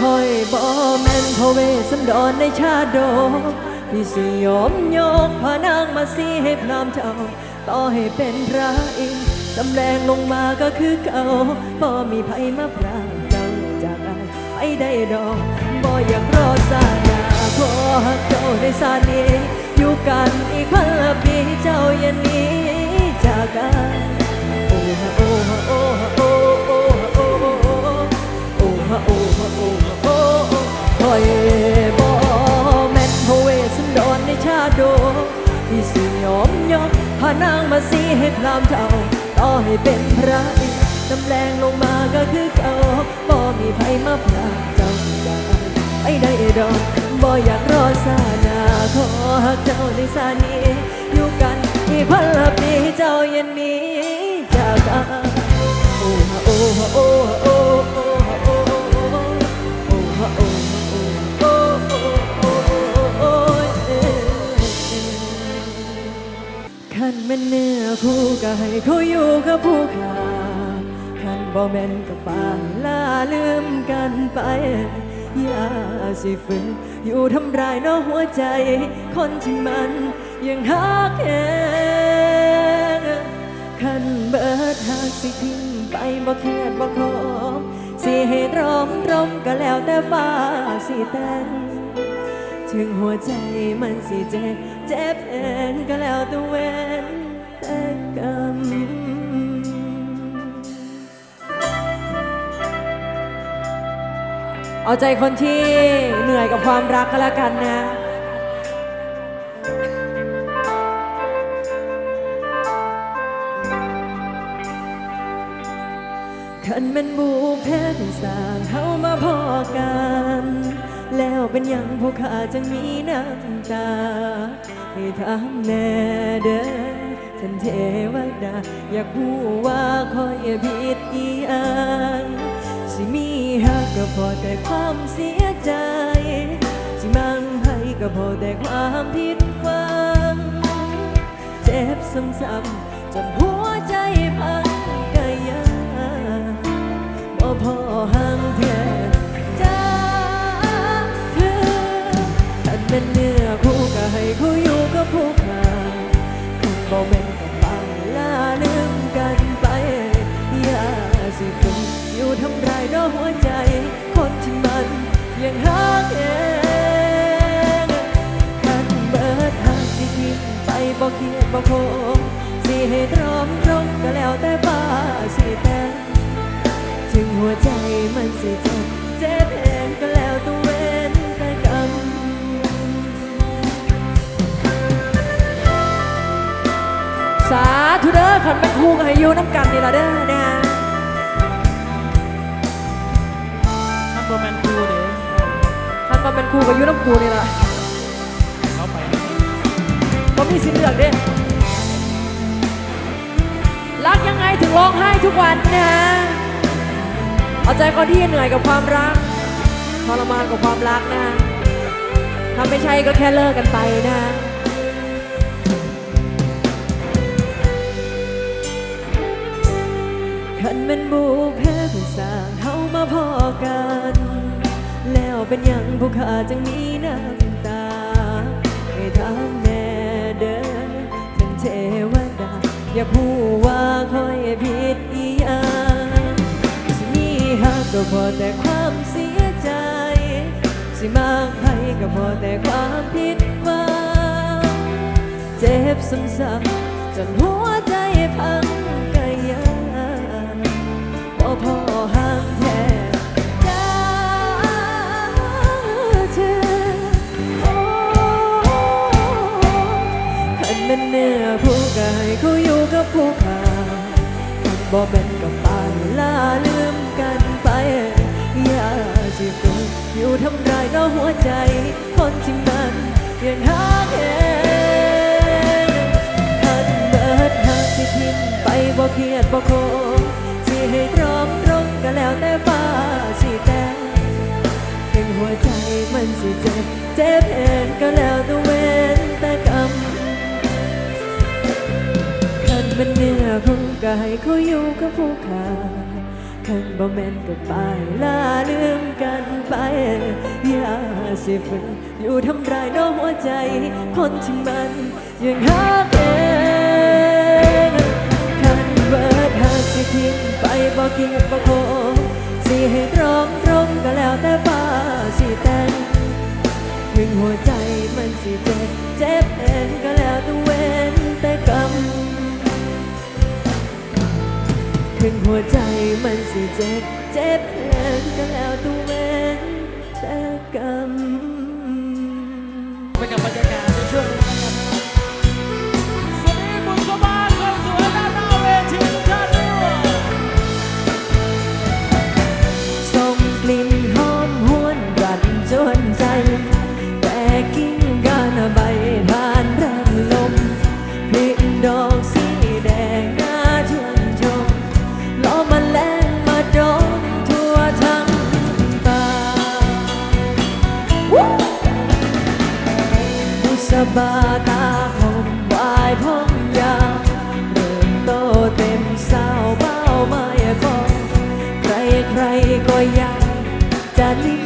คอยบ่แม่นพระเวสสันดรในชาดกที่สิยอมยกพระนางมาสีให้พรามเจ้า ต่อให้เป็นพระอินทร์จำแรงลงมาก็คือเก่าบ่มีไผมาพรางเจ้าจากอายไปได้ดอกบ่อยากรอซาหนาขอหักเจ้าในซานี้ อยู่กันอีกพันละปีเจ้าอย่าหนี้จากกันโอ้ฮะโอ้ฮะโอ้ฮะโอ้ฮะโอ้ฮะโอ้ฮะโอ้ฮะโอ้ อยบ่แม่นพระเวสันดรในชาโดที่สิยอมยกพานางมาสีให้พรามเจ้าต่อให้เป็นพระอินทร์จำแรงลงมาก็คือเก่าบ่มีไผมาพรากเจ้าจากไปได้ดอกบ่อยากรอซานาขอหักเจ้าในซานีอยู่กันอีกพันละปีเจ้าย่าหนี้จากกัน นแม่นเนื้อคู่ก็ให้เขาอยู่กับผู้ขาขันบ่แม่นก็ปาลาลืมกันไป อย่าสิฝืนอยู่ทำร้ายน้อหัวใจ คนที่มันยังหักแหงขันเบิดหักสิทิ้งไปบ่แค่บ่ขอมสิให้ตรอมตรมก็แล้วแต่ฟ้าสิแต่ง ถึงหัวใจมันสิเจ็บ เจ็บเองก็แล้วตัวเวนแต่กรรมเอาใจคนที่เหนื่อยกับความรักก็แล้วกันนะขันเป็นบูเพศสร้างเข้ามาพอกัน แล้วเป็นยังพวกข้าจึงมีน้ำตาให้ถามแน่เด้อท่านเทวดา อยากรู้ว่าคอยผิดอีอังสิมีหักก็พอแต่ความเสียใจ สิมั่งให้ก็พอแต่ความผิดหวัง เจ็บซ้ำๆจนหัวใจพังกายาบ่พอห่างแท้จ้ เป็นเนื้อคู่ก็ให้คู่อยู่กับผู้ขาคุณบ่แม่นกับปังลาลืมกันไป อย่าสิฝึกอยู่ทำร้ายหัวใจ คนที่มันยังหักเองขันเบิดหากสิทิ้งไปบ่เคียดบ่โคงสิให้ตรอมตรงก็แล้วแต่ฟ้าสิแต่งถึงหัวใจมันสิเจ็บเจ็บเองก็แล้วตัว สาธุเด้อขันเป็นครูก็ให้อยู่น้ำกันนี่ละเด้อนะท่านบอแมนครูเด้ขันมาเป็นครูก็อยู่น้ำกูนี่ละเขาไปผมมีสิทธิ์เลือกเด้รักยังไงถึงร้องไห้ทุกวันนะเอาใจคนที่เหนื่อยกับความรักทรมานกับความรักนะถ้าไม่ใช่ก็แค่เลิกกันไปนะ ขันเป็นบูเพผู้สร้างเขามาพอกัน แล้วเป็นหยังผู้ขาจึงมีน้ำตาให้ทางแน่เด้อท่านเทวดา อย่าพูดว่าคอยผิดอีหยังสิมีหักก็พอแต่ความเสียใจ สิมากให้ก็พอแต่ความผิดหวังเจ็บซ้ำๆจนหัวใจพัง พอห่างแท้จ้าเธอโอ้ขันเป็นเนื้อผู้กายเขาอยู่กับผู้ขาขันบ่เป็นกับปานลาลืมกันไป อย่าสิฝึกอยู่ทำร้ายน้อหัวใจ คนที่มันยังหาเองหันเบิดหักสิทิ้งไปบ่เครียดบ่โคงสิให้ตรอ แล้วแต่ฟ้าสิแต่เป็นหัวใจมันสิเจ็บเจ็บเห็นก็แล้วแต่เว้นแต่กรรมขันเป็นเนื้อพุ่งก็ให้เขาอยู่กับผู้ขาขันบ่แม่นก็ไปลาลืมกันไปอย่าสิฝืนอยู่ทำร้ายน้องหัวใจ คนที่มันยังหาเธอิทิมไปบอกินบ่โคสิให้ตรงตรงก็แล้วแต่ฟ้าสีแตงถึงหัวใจมันสีเจ็บเจ็บแองก็แล้วแต่เวนแต่กรรมถึงหัวใจมันสีเจ็บเจ็บแองก็แล้วแต่เวนแต่กรรมเปกับบรรยากาศ Dudley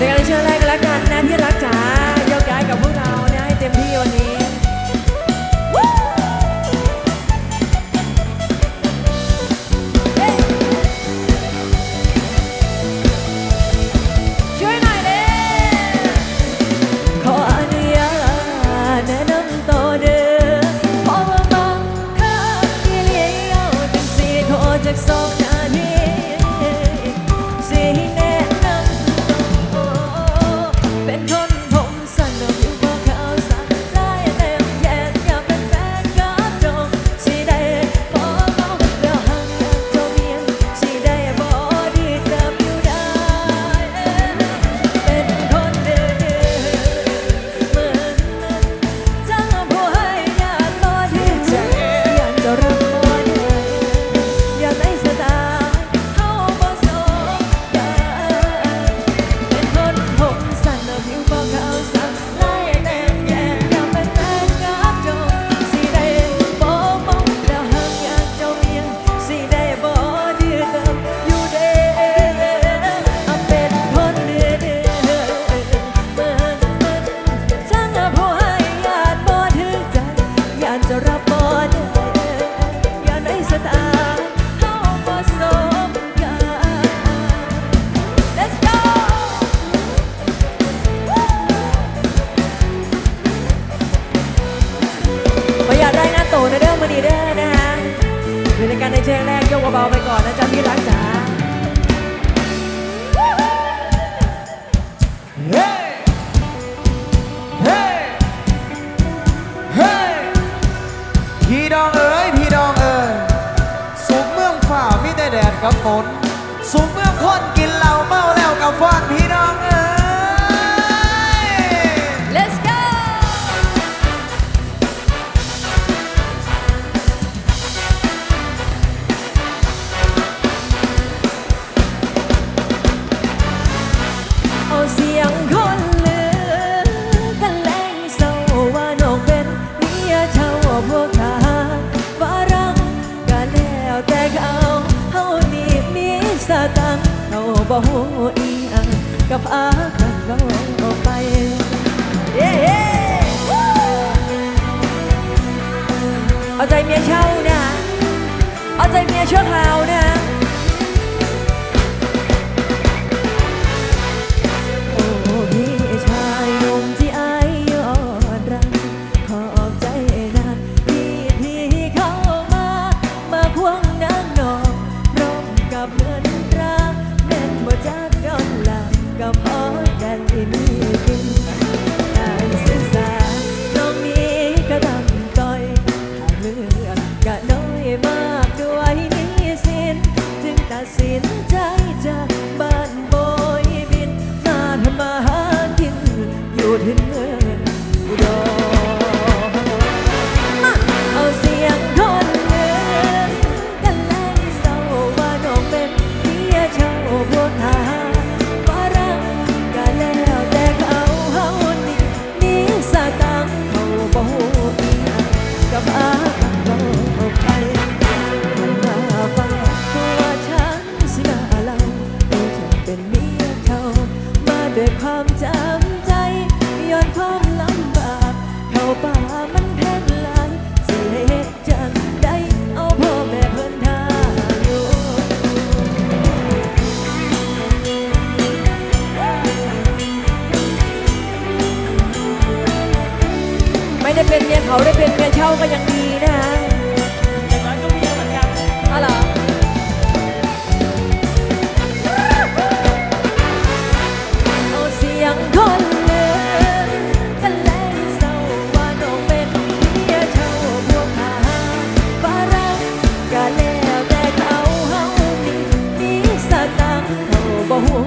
大家再见。 พี่ดองเอ๋ยพี่ดองเอ๋ยสูงเมืองฝ่ามิได้แดดกับฝนสูงเมื่องคนกินเหล้าเมาแล้วกับฟอนพี่ดอง เมียชั่วคราวนี่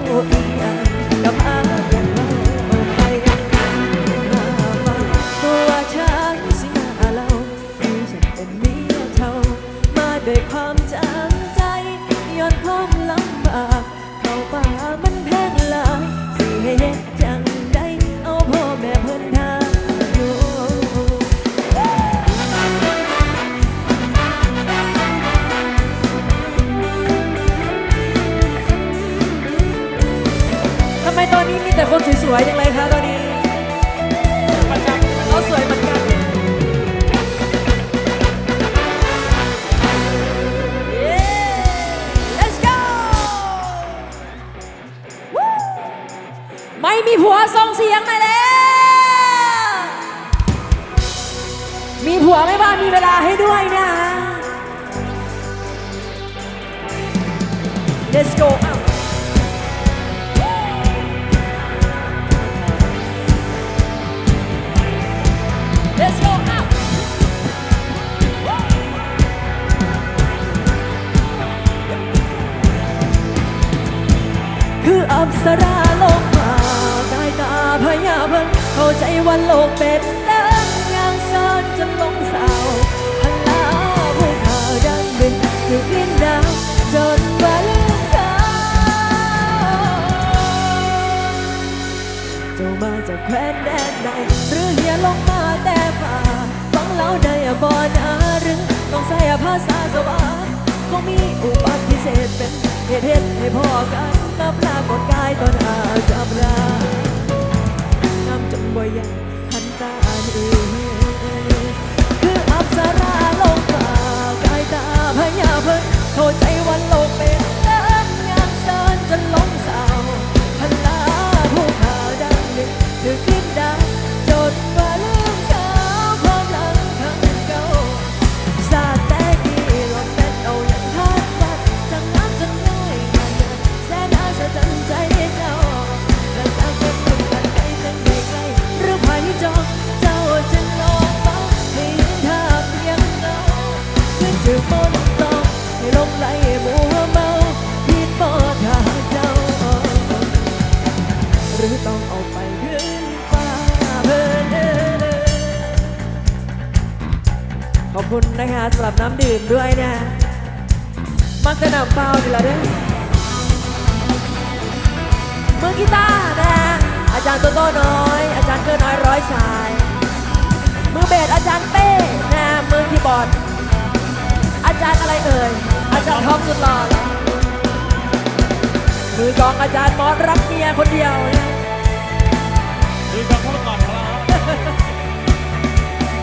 我一样。 หัวไม่บ้านมีเวลาให้ด้วยนะ Let's go Let's go out คืออัปสราโลกมาสายตาพยาเพิ่เข้าใจว่าโลกเป็น จะมาจาแคว้นแดนไหนหรือเฮียลงมาแต่ป่าฟังเล่าไดบ่นาหรืต้องใส่ภาษาสวาคงมีอุปพิเศษเป็นเหตุเหตุให้พอกันกับลากดกายตอนอาจำาน้ำจำบ่ยหันตาเอคืออับสรา พยาเพิ่งเข้ใจวันโลกเป็น คุณนะคะสำหรับน้ำดื่มด้วยนะมักจะนำเป้าอยู่แล้วด้วยมือกีตาร์นะอาจารย์โตโต้น้อย อาจารย์เกื้อน้อยร้อยชาย มือเบสอาจารย์เป้นะมือคีย์บอร์ดอาจารย์อะไรเอ่ยอาจารย์ท็อปสุดหล่อมือกองอาจารย์มอสรักเมียคนเดียวนะมือกองเข้าก่อนของเรา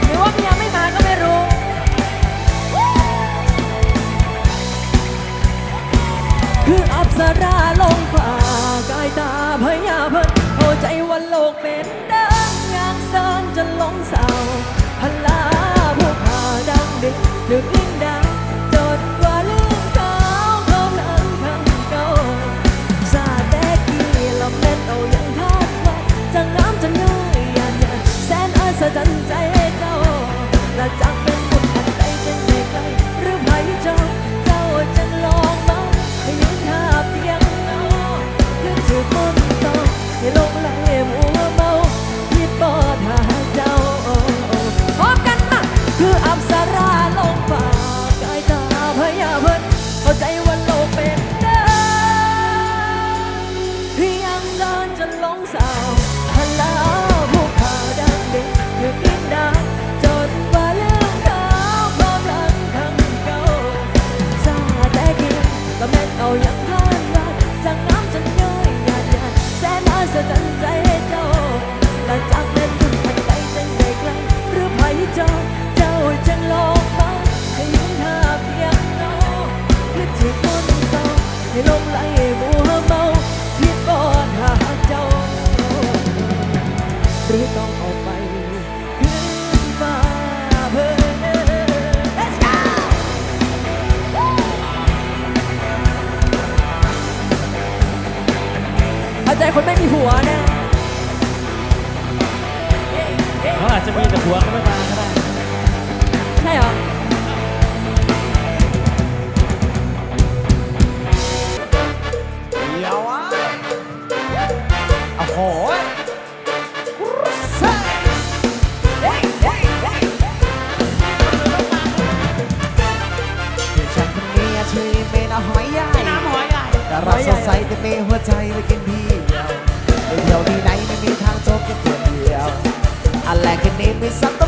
หรือว่าเมียไม่ คืออับสราลงฝ่ากายตาพยาเพิ่นโอใจวันโลกเป็นเดังงางเสริมจนลงเสาพลาผู้พาดังดึกดึกลิ้นดังจนวัน ที่ไหนไม่มีทางจบแค่คนเดียวอะไรแค่นี้ไม่ซ้ำต้อ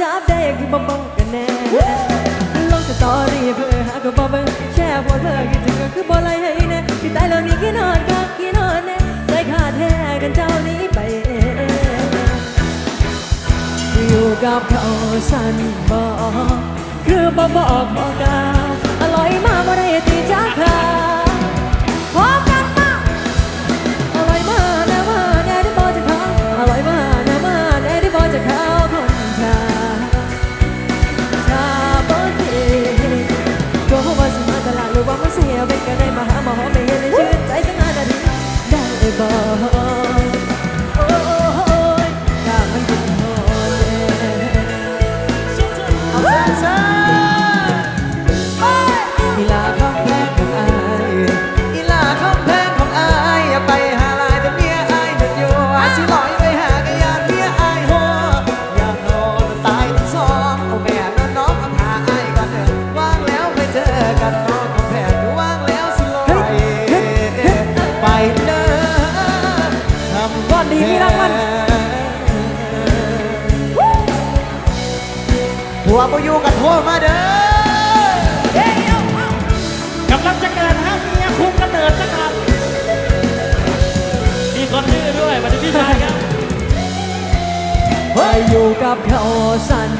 จับได้คือบ่บ่กันแน่ลองสตอรี่เพื่อหาก็บ่เบ๊องแชร์โพสเธอคิดถึงก็คือบอกอะไรให้แน่ที่ตายแล้วนี่คิดนอนก็คิดนอนแน่ใจขาดแท้กันเจ้านี้ไปอยู่กับเขาสั่นบ่คือบ๊อบบอกบอกล่าอร่อยมากบ่ได้ที่จ้าค่ะ ก็อยู่กันทั่วมาเด้อกำลังจะเกิดฮะมเมียคุ้มกระเนิดนะครับ มีคนดื้อด้วยมาดูพี่ชายครับ ไปอยู่กับเขาสั้น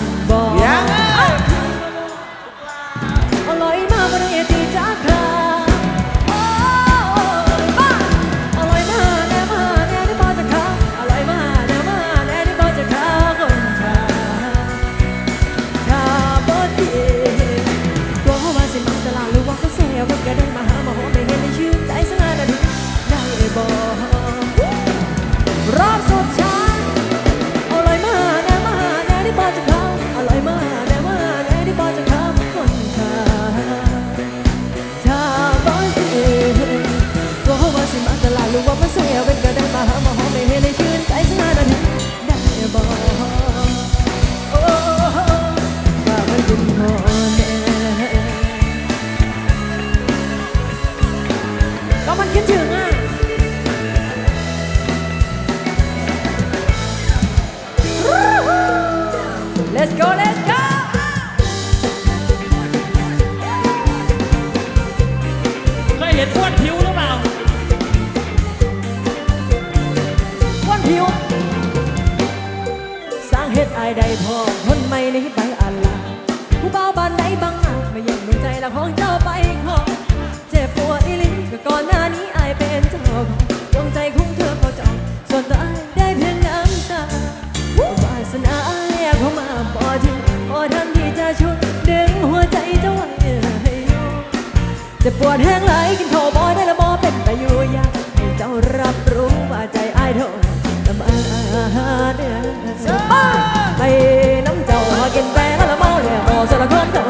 เกินแต่ละเมาแล้วมอสละคน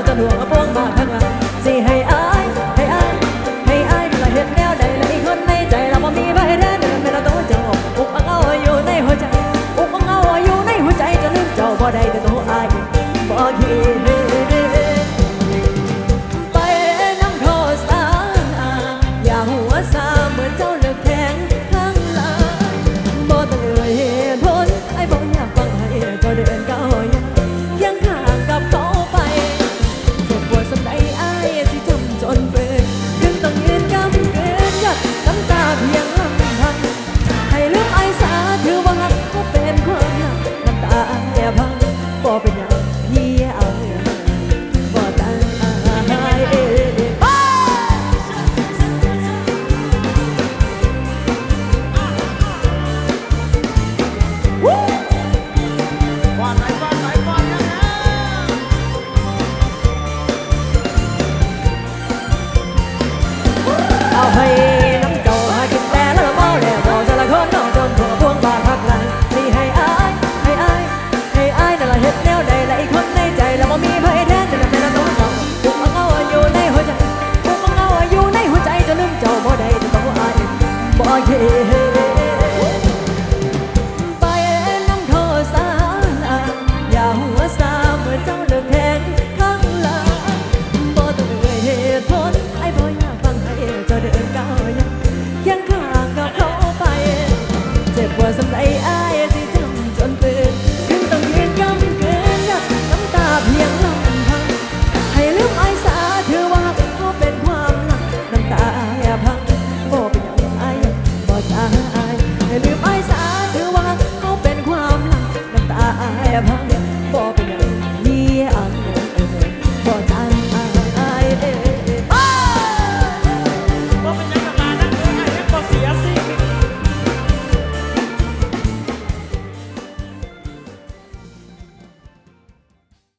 yeah